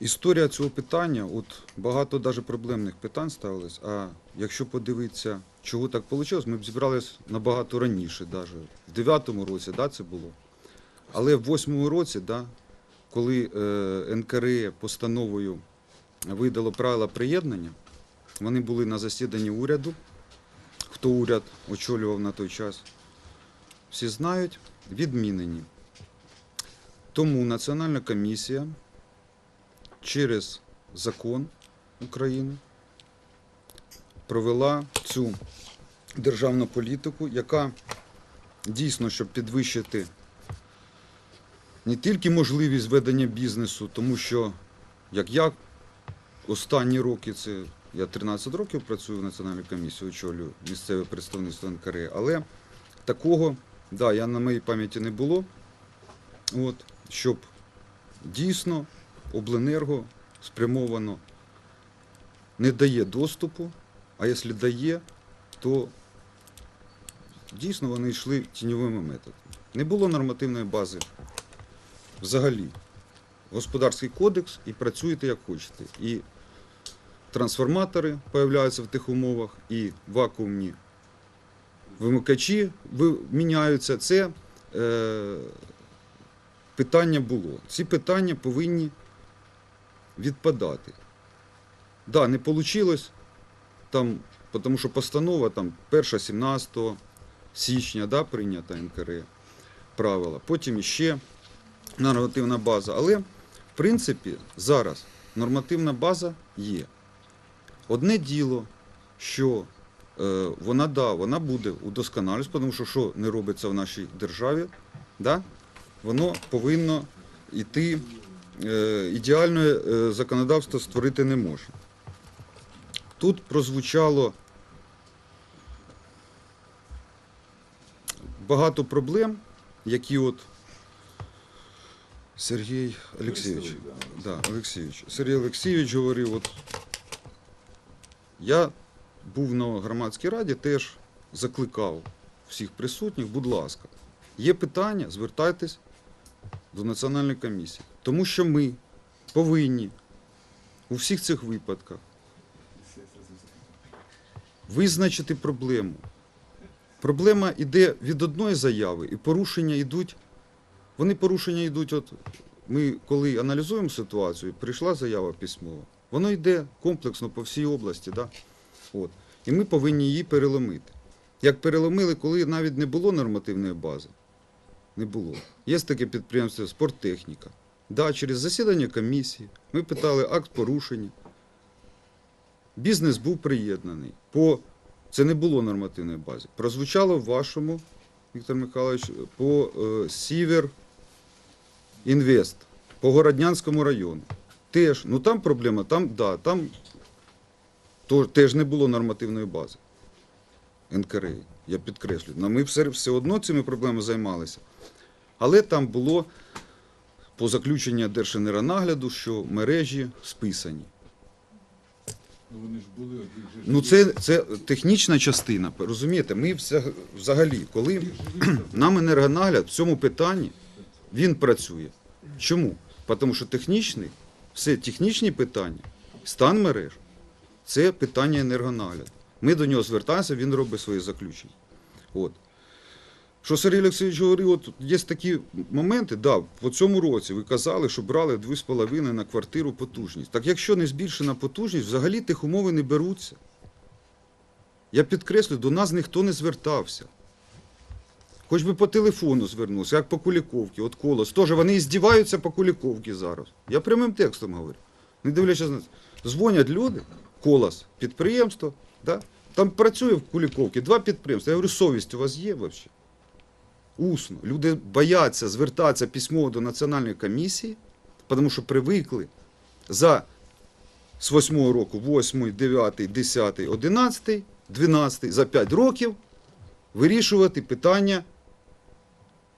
Історія цього питання, от багато даже проблемних питань ставилось. А якщо подивитися, чого так вийшло, ми б зібрались набагато раніше, даже. в 9-му році да, це було. Але в 8-му році, да, коли е, НКРЕ постановою видало правила приєднання, вони були на засіданні уряду. Хто уряд очолював на той час, всі знають, відмінені. Тому Національна комісія через закон України провела цю державну політику, яка дійсно, щоб підвищити не тільки можливість ведення бізнесу, тому що, як я останні роки, це я 13 років працюю в Національній комісії, очолюю місцеве представництво НКРЕ, але такого, да, я на моїй пам'яті не було, от, щоб дійсно обленерго спрямовано не дає доступу, а якщо дає, то дійсно вони йшли тіньовими методами. Не було нормативної бази взагалі. Господарський кодекс і працюєте як хочете. І трансформатори появляються в тих умовах, і вакуумні вимикачі міняються. Це е, питання було. Ці питання повинні відпадати. Да, не вийшло, там, тому що постанова там, перша 17 січня да, прийнята НКРЕ правила, потім іще нормативна база. Але, в принципі, зараз нормативна база є. Одне діло, що е, вона, да, вона буде удосконалюватися, тому що що не робиться в нашій державі, да, воно повинно йти ідеальне е, законодавство створити не можна. Тут прозвучало багато проблем, які от Сергій Олексійович, да, Олексійович. Сергій Олексійович говорив, от я був на громадській раді, теж закликав всіх присутніх, будь ласка, є питання, звертайтесь до Національної комісії. Тому що ми повинні у всіх цих випадках визначити проблему. Проблема йде від одної заяви, і порушення йдуть. Вони порушення йдуть. От ми, коли аналізуємо ситуацію, прийшла заява письмова, воно йде комплексно по всій області. Да? От. І ми повинні її переломити. Як переломили, коли навіть не було нормативної бази. Не було. Є таке підприємство спорттехніка. Да, через засідання комісії ми питали акт порушення. Бізнес був приєднаний. По... Це не було нормативної бази. Прозвучало в вашому, Віктор Михайлович, по е, Сівер Інвест, по Городнянському району. Теж, ну там проблема, там, да, там теж не було нормативної бази. НКРІ, я підкреслюю. Но ми все, все одно цими проблемами займалися. Але там було по заключенню Держенеронагляду, що мережі списані. Ну вони ж були, Ну, це, це технічна частина. Розумієте, ми взагалі, коли нам енергонагляд в цьому питанні він працює. Чому? Тому що технічний, все технічні питання, стан мереж це питання енергонагляду. Ми до нього звертаємося, він робить свої заключення. От. Що Сергій Олексійович говорив, от є такі моменти, да, по цьому році ви казали, що брали 2,5 на квартиру потужність. Так якщо не збільшена потужність, взагалі тих умови не беруться. Я підкреслю, до нас ніхто не звертався. Хоч би по телефону звернувся, як по Куліковці, от колос. Теж вони і здіваються по Куліковці зараз. Я прямим текстом говорю. Не дивлячись на це. Дзвонять люди, колос, підприємство, да? Там працює в Куліковці два підприємства. Я говорю, совість у вас є взагалі? Усно. Люди бояться звертатися письмово до Національної комісії, тому що привикли за з 8 року, 8, 9, 10, 11, 12, за 5 років вирішувати питання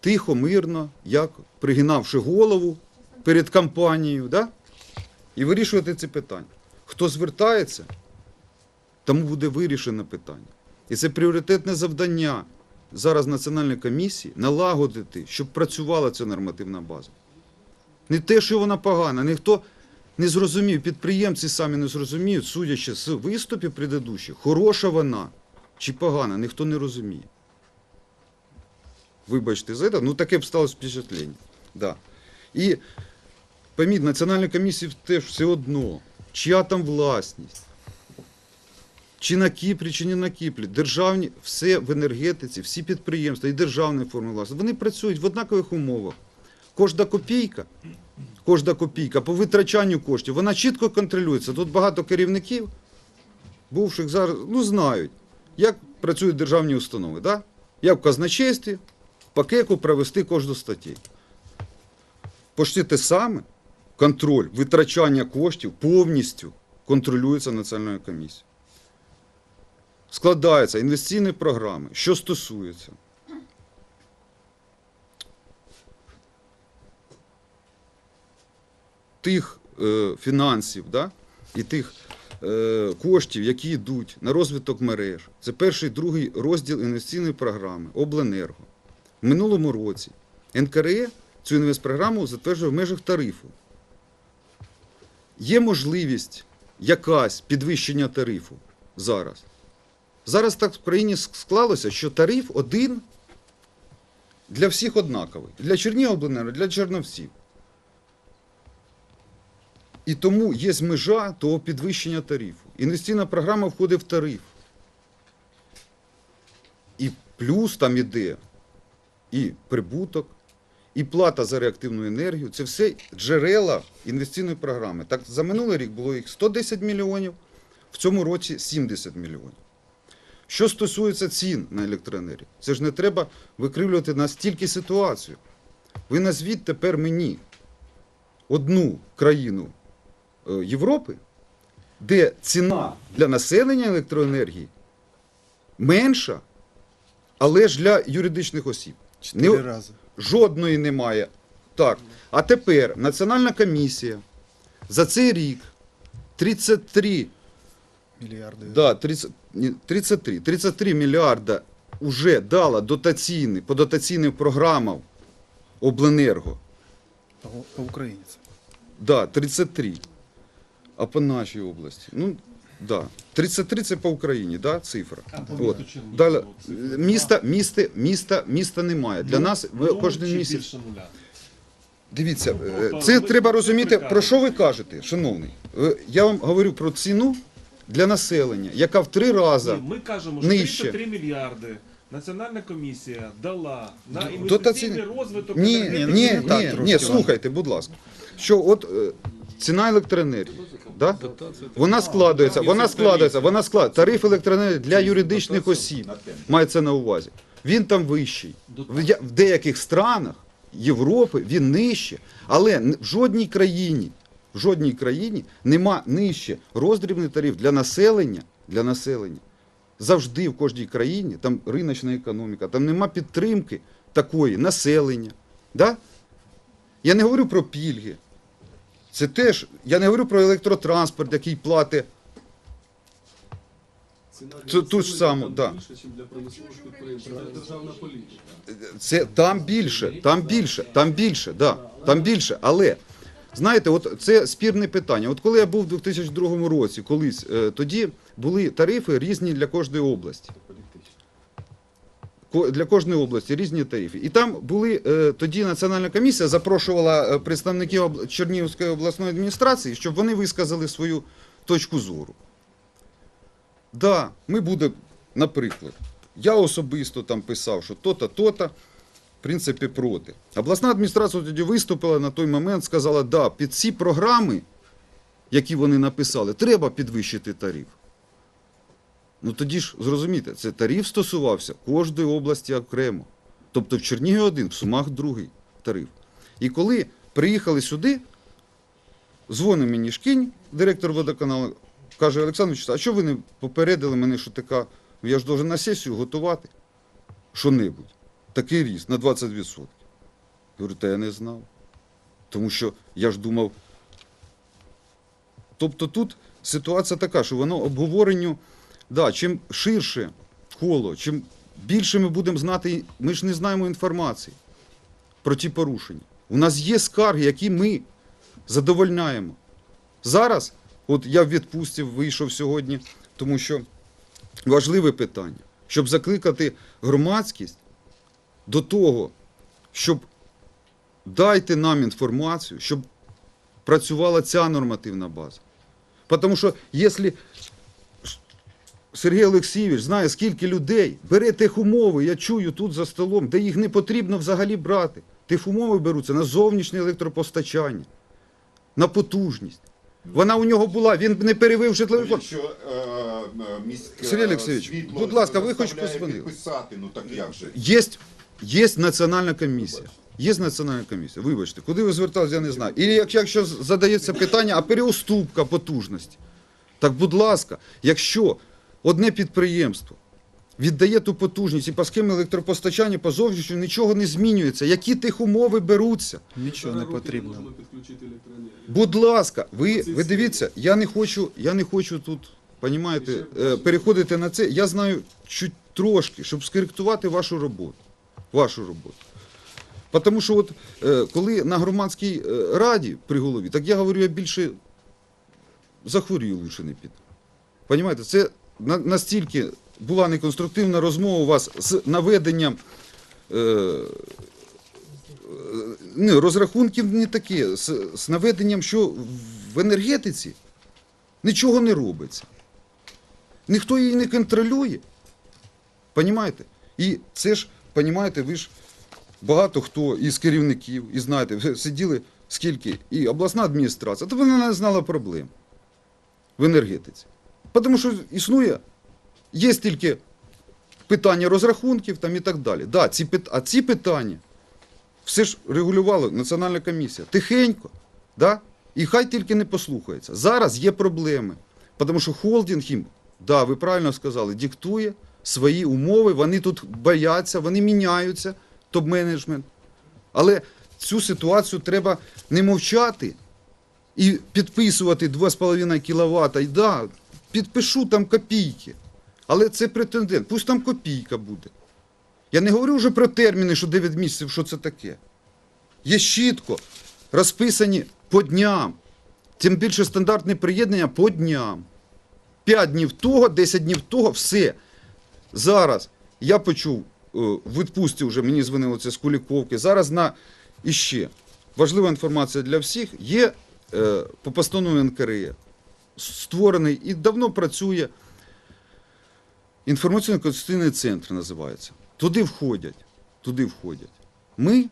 тихо, мирно, як пригинавши голову перед кампанією, да? і вирішувати ці питання. Хто звертається, тому буде вирішено питання. І це пріоритетне завдання зараз Національної комісії налагодити, щоб працювала ця нормативна база. Не те, що вона погана, ніхто не зрозумів, підприємці самі не зрозуміють, судячи з виступів предыдущих, хороша вона чи погана, ніхто не розуміє. Вибачте за це, ну таке б сталося впечатлення. Да. І пойміть, Національній комісії теж все одно, чия там власність. Чи на Кіпрі, чи не на Кіпрі. Державні, все в енергетиці, всі підприємства і державної форми власності, вони працюють в однакових умовах. Кожна копійка, кожна копійка по витрачанню коштів, вона чітко контролюється. Тут багато керівників, бувших зараз, ну знають, як працюють державні установи. Да? Як в казначействі, в пакеку провести кожну статтю. Почти те саме, контроль витрачання коштів повністю контролюється Національною комісією. Складаються інвестиційні програми, що стосується тих е, фінансів да, і тих е, коштів, які йдуть на розвиток мереж. Це перший, другий розділ інвестиційної програми Обленерго. В минулому році НКРЕ цю інвестпрограму затверджує в межах тарифу. Є можливість якась підвищення тарифу зараз. Зараз так в країні склалося, що тариф один для всіх однаковий. Для Чернігобленерго, для Черновців. І тому є межа того підвищення тарифу. Інвестиційна програма входить в тариф. І плюс там іде і прибуток, і плата за реактивну енергію. Це все джерела інвестиційної програми. Так, за минулий рік було їх 110 мільйонів, в цьому році 70 мільйонів. Що стосується цін на електроенергію, це ж не треба викривлювати настільки ситуацію. Ви назвіть тепер мені одну країну е, Європи, де ціна для населення електроенергії менша, але ж для юридичних осіб. Чотири Не- рази. Жодної немає. Так. А тепер Національна комісія за цей рік 33 Мільярди. Да, 30, ні, 33. 33 мільярда вже дала дотаційні, по дотаційним програмам Обленерго. По, по Україні це. Да, 33. А по нашій області? Ну, да. 33 це по Україні, да, цифра. От. Далі, міста, міста, міста, міста немає. Для нас ви кожен місяць. Дивіться, Ну, е, це треба розуміти, про що ви кажете, шановний. Е, Я вам говорю про ціну для населення, яка в три рази. Ні, ми кажемо, що нижче. 33 мільярди Національна комісія дала на Дотаційний- інвестиційний розвиток Ні, ні, не ні, ні, слухайте, будь ласка. Що от е, ціна електроенергії, да? вона складається, вона складається, вона складається. Тариф електроенергії для юридичних осіб мається на увазі. Він там вищий. В я- В деяких странах Європи він нижче, але н- в жодній країні, в жодній країні нема нижче роздрібний тариф для населення, для населення. Завжди в кожній країні там риночна економіка, там нема підтримки такої населення. Да? Я не говорю про пільги. Це теж, я не говорю про електротранспорт, який платить. Це ту ж саму, да. Це там більше, там більше, там більше, да, там більше. Але знаєте, от це спірне питання. От коли я був у 2002 році, колись, е, тоді були тарифи різні для кожної області. Для кожної області різні тарифи. І там були е, тоді Національна комісія запрошувала е, представників Чернігівської обласної адміністрації, щоб вони висказали свою точку зору. Да, ми будемо, наприклад, я особисто там писав, що то-то, то-то, в принципі, проти. Обласна адміністрація тоді виступила на той момент, сказала, да, під ці програми, які вони написали, треба підвищити тариф. Ну тоді ж зрозумійте, це тариф стосувався кожної області окремо. Тобто в Чернігові один, в Сумах другий тариф. І коли приїхали сюди, дзвонить мені Шкінь, директор водоканалу, каже, Олександр Вячеславович, а що ви не попередили мене, що така, я ж должен на сесію готувати що-небудь. Такий ріст на 20%. Я говорю, та я не знав. Тому що я ж думав. Тобто тут ситуація така, що воно обговоренню, да, чим ширше коло, чим більше ми будемо знати, ми ж не знаємо інформації про ті порушення. У нас є скарги, які ми задовольняємо. Зараз, от я в відпустці вийшов сьогодні, тому що важливе питання, щоб закликати громадськість до того, щоб дайте нам інформацію, щоб працювала ця нормативна база. Тому що якщо Сергій Олексійович знає, скільки людей бере техумови, я чую тут за столом, де їх не потрібно взагалі брати. Техумови беруться на зовнішнє електропостачання, на потужність. Вона у нього була, він не перевив житловий фонд. Якщо е, е, міське Сергій Олексійович, будь ласка, ви хоч позвонили? підписати, ну так як же? Є, є національна комісія. Є національна комісія. Вибачте, куди ви зверталися, я не знаю. І якщо, задається питання, а переуступка потужності. Так, будь ласка, якщо одне підприємство віддає ту потужність і по схемі електропостачання по зовнішньому нічого не змінюється, які тих умови беруться? Нічого не потрібно. Будь ласка, ви, ви дивіться, я не хочу, я не хочу тут, понімаєте, е, переходити на це. Я знаю чуть трошки, щоб скоректувати вашу роботу. Вашу роботу. Тому що от е, коли на громадській е, раді при голові, так я говорю, я більше захворію лучше не піду. Понімаєте, це на- настільки була неконструктивна розмова у вас з наведенням е, не, розрахунків не такі, з, з наведенням, що в енергетиці нічого не робиться. Ніхто її не контролює. Понімаєте? І це ж, понімаєте, ви ж багато хто із керівників, і знаєте, сиділи скільки, і обласна адміністрація, то вона не знала проблем в енергетиці. Тому що існує, є тільки питання розрахунків там і так далі. Да, ці, а ці питання все ж регулювала Національна комісія. Тихенько, да? і хай тільки не послухається. Зараз є проблеми, тому що холдинг їм, да, ви правильно сказали, диктує свої умови, вони тут бояться, вони міняються, топ-менеджмент. Але цю ситуацію треба не мовчати і підписувати 2,5 кВт. І да, підпишу там копійки. Але це претендент, пусть там копійка буде. Я не говорю вже про терміни, що 9 місяців, що це таке. Є чітко розписані по дням. Тим більше стандартне приєднання по дням. 5 днів того, 10 днів того, все. Зараз я почув е, в відпустці вже мені дзвонили це з Куліковки. Зараз на іще важлива інформація для всіх. Є е, по постанові НКРЕ створений і давно працює інформаційно-консультаційний центр називається. Туди входять, туди входять. Ми,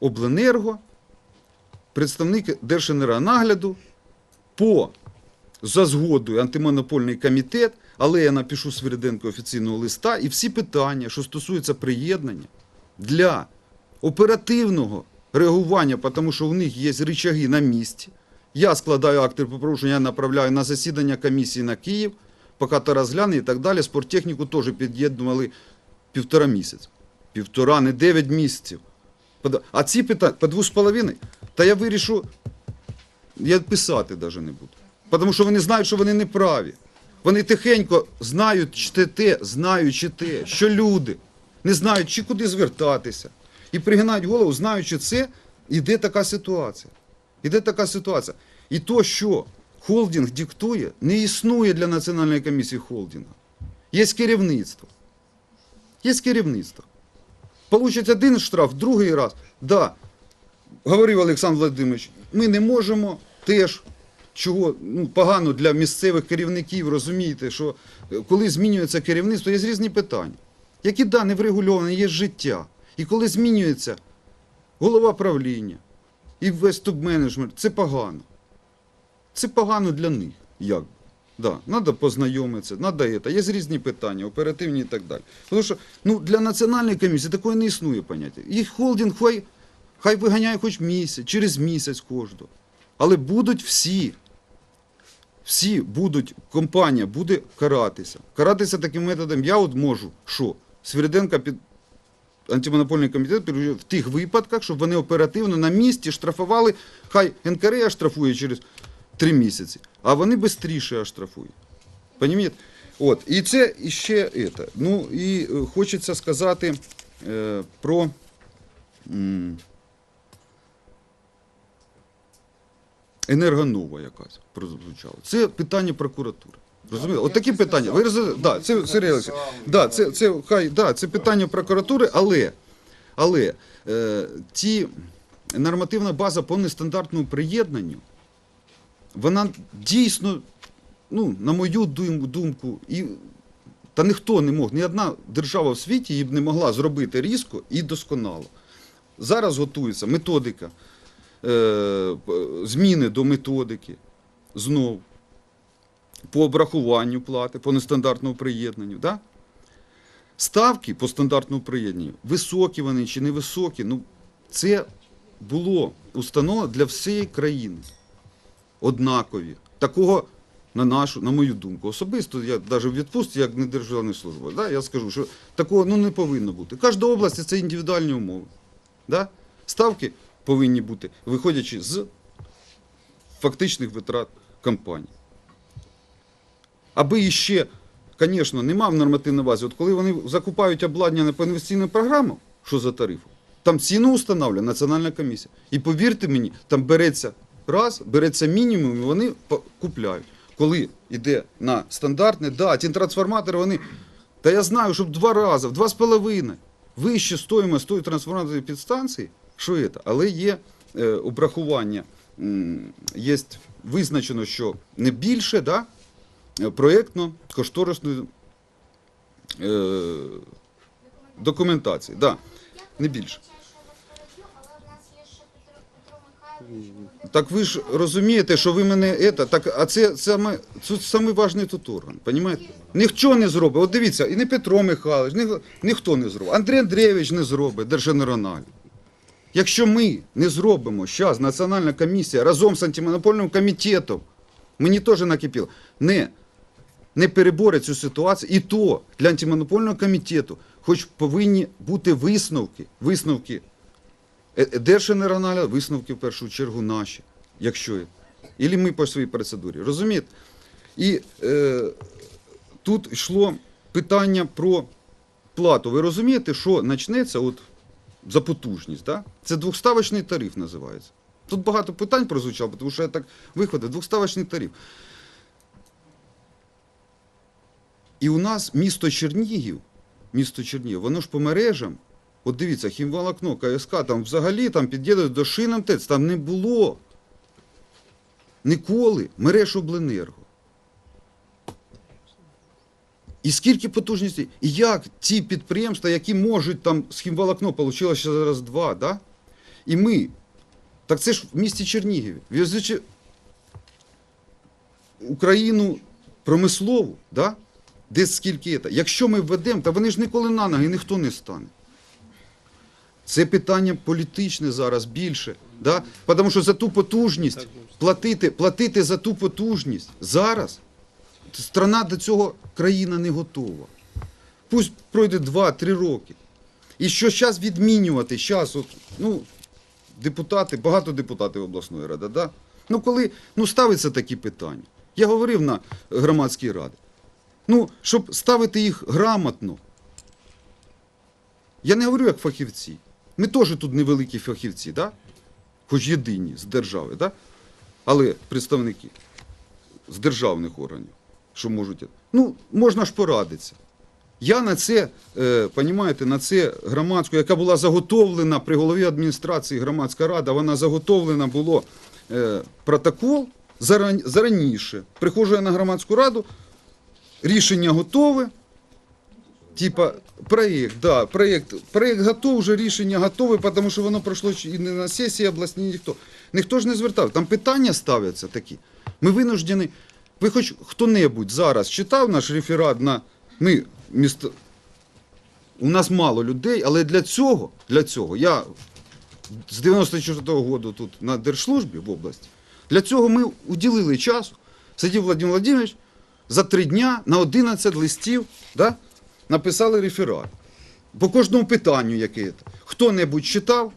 обленерго, представники Держенергонагляду, по за згодою антимонопольний комітет, але я напишу Свириденко офіційного листа, і всі питання, що стосуються приєднання для оперативного реагування, тому що у них є рычаги на місці. Я складаю акти по порушенню, я направляю на засідання комісії на Київ, поки то розгляне і так далі. Спорттехніку теж під'єднували півтора місяця. Півтора, не дев'ять місяців. А ці питання по двох з половиною, та я вирішу, я писати навіть не буду. Тому що вони знають, що вони не праві. Вони тихенько знають чи те, знаючи те, що люди не знають, чи куди звертатися. І пригинають голову, знаючи це, іде така ситуація. Іде така ситуація. І то, що холдинг диктує, не існує для Національної комісії холдингу. Є керівництво. Є керівництво. Получить один штраф, другий раз. Да, говорив Олександр Володимирович, ми не можемо теж, чого ну, погано для місцевих керівників, розумієте, що е, коли змінюється керівництво, є різні питання. Які да, не врегульовані, є життя. І коли змінюється голова правління і весь топ-менеджмент, це погано. Це погано для них. Як? Да, треба познайомитися, треба це. Є різні питання, оперативні і так далі. Тому що ну, для національної комісії такої не існує поняття. Їх холдинг хай, хай виганяє хоч місяць, через місяць кожного. Але будуть всі. Всі будуть, компанія буде каратися. Каратися таким методом я от можу, що Свириденка під антимонопольний комітет в тих випадках, щоб вони оперативно на місці штрафували, хай НКРЕ штрафує через три місяці, а вони швидше штрафують. От, і це іще це. Ну і е, хочеться сказати е, про. Енергонова якась прозвучала. Це питання прокуратури. Розумієте? От такі питання. Ви розумієте? Да, це Сергій Олексійович, да, це, це, хай, да, це питання прокуратури, але, але е, ті нормативна база по нестандартному приєднанню, вона дійсно, ну, на мою думку, і та ніхто не мог, ні одна держава в світі її б не могла зробити різко і досконало. Зараз готується методика, зміни до методики знов по обрахуванню плати, по нестандартному приєднанню. Да? Ставки по стандартному приєднанню, високі вони чи невисокі, ну, це було установлено для всієї країни. Однакові. Такого, на нашу, на мою думку, особисто, я навіть в відпустці, як не державний служба, да, я скажу, що такого ну, не повинно бути. Кожна область це індивідуальні умови. Да? Ставки повинні бути, виходячи з фактичних витрат компанії. Аби іще, звісно, нема в нормативній базі, от коли вони закупають обладнання по інвестиційним програмам, що за тарифу, там ціну встановлює Національна комісія. І повірте мені, там береться раз, береться мінімум, і вони купляють. Коли йде на стандартне, да, ті трансформатори, вони. Та я знаю, щоб два рази, в два з половиною вище стоїмость тої трансформаторної підстанції, що це, але є е, обрахування, є визначено, що не більше, да, е, проєктно-кошторисної е, документації. Да, не більше. Так ви ж розумієте, що ви мене ета, так, а це саме, саме важний тут орган, понімаєте? Ніхто не зробить. От дивіться, і не Петро Михайлович, ні, ніхто не зробить. Андрій Андрійович не зробить, Держгенеральний. Якщо ми не зробимо зараз Національна комісія разом з антимонопольним комітетом, мені теж накипіло, не, не переборить цю ситуацію, і то для антимонопольного комітету, хоч повинні бути висновки, висновки Е- е, висновки в першу чергу наші, якщо є. Ілі ми по своїй процедурі. Розумієте? І е, тут йшло питання про плату. Ви розумієте, що почнеться от за потужність? Да? Це двохставочний тариф називається. Тут багато питань прозвучало, тому що я так виходив. Двохставочний тариф. І у нас місто Чернігів, місто Чернігів, воно ж по мережам От дивіться, хімволокно, КСК, там взагалі там під'їдуть до шинам ТЕЦ, там не було ніколи мереж обленерго. І скільки потужностей, і як ті підприємства, які можуть там з хімволокно, вийшло ще зараз два, да? і ми, так це ж в місті Чернігіві, в'язичи Україну промислову, да? де скільки це. Якщо ми введемо, та вони ж ніколи на ноги ніхто не стане. Це питання політичне зараз більше. Да? Тому що за ту потужність платити, платити за ту потужність зараз страна до цього країна не готова. Пусть пройде 2-3 роки. І що зараз відмінювати? Зараз, от, ну, депутати, багато депутатів обласної ради, да? ну коли ну, ставиться такі питання. Я говорив на громадській раді. Ну, щоб ставити їх грамотно, я не говорю як фахівці. Ми теж тут невеликі фахівці, да? хоч єдині з держави, да? але представники з державних органів, що можуть. Ну, можна ж порадитися. Я на це, е, понімаєте, на це громадську, яка була заготовлена при голові адміністрації громадська рада, вона заготовлена було е, протокол заран- зараніше. Приходжу я на громадську раду, рішення готове. Типа проєкт, да, проєкт, проєкт готов, вже рішення готове, тому що воно пройшло і не на сесії обласній, ніхто. Ніхто ж не звертав. Там питання ставляться такі. Ми винуждені. Ви хоч хто-небудь зараз читав наш реферат на ми місто. У нас мало людей, але для цього, для цього я з 94-го року тут на держслужбі в області. Для цього ми уділили часу. Сидів Владимир Владимирович за три дня на 11 листів да, написали реферат. По кожному питанню, яке. Хто-небудь читав,